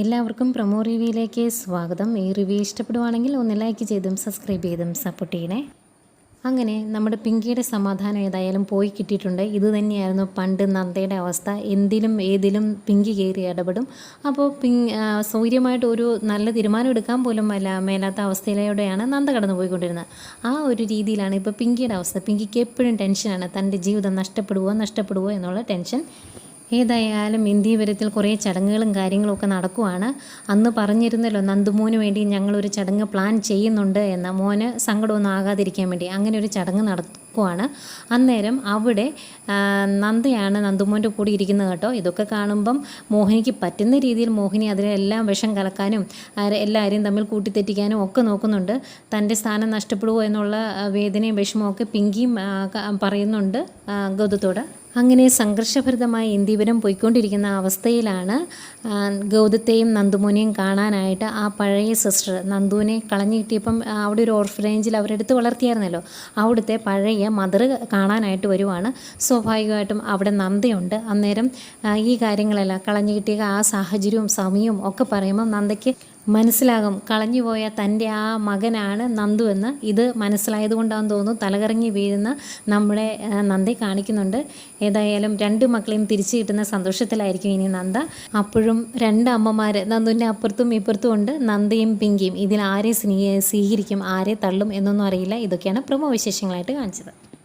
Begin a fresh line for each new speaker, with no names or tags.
എല്ലാവർക്കും പ്രൊമോ റിവ്യൂയിലേക്ക് സ്വാഗതം. ഈ റിവ്യൂ ഇഷ്ടപ്പെടുവാണെങ്കിൽ ഒന്ന് ലൈക്ക് ചെയ്തും സബ്സ്ക്രൈബ് ചെയ്തും സപ്പോർട്ട് ചെയ്യണേ. അങ്ങനെ നമ്മുടെ പിങ്കിയുടെ സമാധാനം ഏതായാലും പോയി കിട്ടിയിട്ടുണ്ട്. ഇത് തന്നെയായിരുന്നു പണ്ട് നന്ദയുടെ അവസ്ഥ. എന്തിലും ഏതിലും പിങ്കി കയറി ഇടപെടും. അപ്പോൾ പിങ് സൗര്യമായിട്ട് ഒരു നല്ല തീരുമാനം എടുക്കാൻ പോലും അല്ല മേലാത്ത അവസ്ഥയിലൂടെയാണ് നന്ദ കടന്നു പോയിക്കൊണ്ടിരുന്നത് ആ ഒരു രീതിയിലാണ് ഇപ്പോൾ പിങ്കിയുടെ അവസ്ഥ. പിങ്കിക്ക് എപ്പോഴും ടെൻഷനാണ് തന്റെ ജീവിതം നഷ്ടപ്പെടുവോ നഷ്ടപ്പെടുവോ എന്നുള്ള ടെൻഷൻ ഏതായാലും ഇന്ത്യവരത്തിൽ കുറേ ചടങ്ങുകളും കാര്യങ്ങളൊക്കെ നടക്കുവാണ്. അന്ന് പറഞ്ഞിരുന്നല്ലോ നന്ദുമോന് വേണ്ടി ഞങ്ങളൊരു ചടങ്ങ് പ്ലാൻ ചെയ്യുന്നുണ്ട് എന്ന മോന് സങ്കടമൊന്നും ആകാതിരിക്കാൻ വേണ്ടി അങ്ങനെ ഒരു ചടങ്ങ് നടക്കുവാണ്. അന്നേരം അവിടെ നന്ദയാണ് നന്ദുമോന്റെ കൂടെ ഇരിക്കുന്നത് കേട്ടോ. ഇതൊക്കെ കാണുമ്പം മോഹിനിക്ക് പറ്റുന്ന രീതിയിൽ മോഹിനി അതിലെല്ലാം വിഷം കലക്കാനും എല്ലാവരെയും തമ്മിൽ കൂട്ടിത്തെറ്റിക്കാനും ഒക്കെ നോക്കുന്നുണ്ട്. തന്റെ സ്ഥാനം നഷ്ടപ്പെടുമോ എന്നുള്ള വേദനയും വിഷമവും ഒക്കെ പിങ്കിയും പറയുന്നുണ്ട് ഗൗതത്തോട്. അങ്ങനെ സംഘർഷഭരിതമായ ഇന്ദീപുരം പോയിക്കൊണ്ടിരിക്കുന്ന അവസ്ഥയിലാണ് ഗൗതത്തെയും നന്ദുമോനെയും കാണാനായിട്ട് ആ പഴയ സിസ്റ്റർ നന്ദുവിനെ കളഞ്ഞു കിട്ടിയപ്പം അവിടെ ഒരു ഓർഫനേജിൽ അവരെടുത്ത് വളർത്തിയായിരുന്നല്ലോ. അവിടുത്തെ പഴയ മദർ കാണാനായിട്ട് വരുവാണ്. സ്വാഭാവികമായിട്ടും അവിടെ നന്ദയുണ്ട്. അന്നേരം ഈ കാര്യങ്ങളെല്ലാം കളഞ്ഞു കിട്ടിയ ആ സാഹചര്യവും സമയവും ഒക്കെ പറയുമ്പോൾ നന്ദയ്ക്ക് മനസ്സിലാകും. കളഞ്ഞുപോയ തന്റെ ആ മകനാണ് നന്ദു എന്ന്. ഇത് മനസ്സിലായതുകൊണ്ടാണെന്ന് തോന്നുന്നു. തലകറങ്ങി വീഴുന്ന നമ്മുടെ നന്ദി കാണിക്കുന്നുണ്ട്. ഏതായാലും രണ്ട് മക്കളെയും തിരിച്ചു കിട്ടുന്ന സന്തോഷത്തിലായിരിക്കും ഇനി നന്ദ. അപ്പോഴും രണ്ട് അമ്മമാർ നന്ദുവിന്റെ അപ്പുറത്തും ഇപ്പുറത്തും ഉണ്ട്. നന്ദയും പിങ്കിയും. ഇതിൽ ആരെ സ്വീകരിക്കും ആരെ തള്ളും എന്നൊന്നും അറിയില്ല. ഇതൊക്കെയാണ് പ്രമോ വിശേഷങ്ങളായിട്ട് കാണിച്ചത്.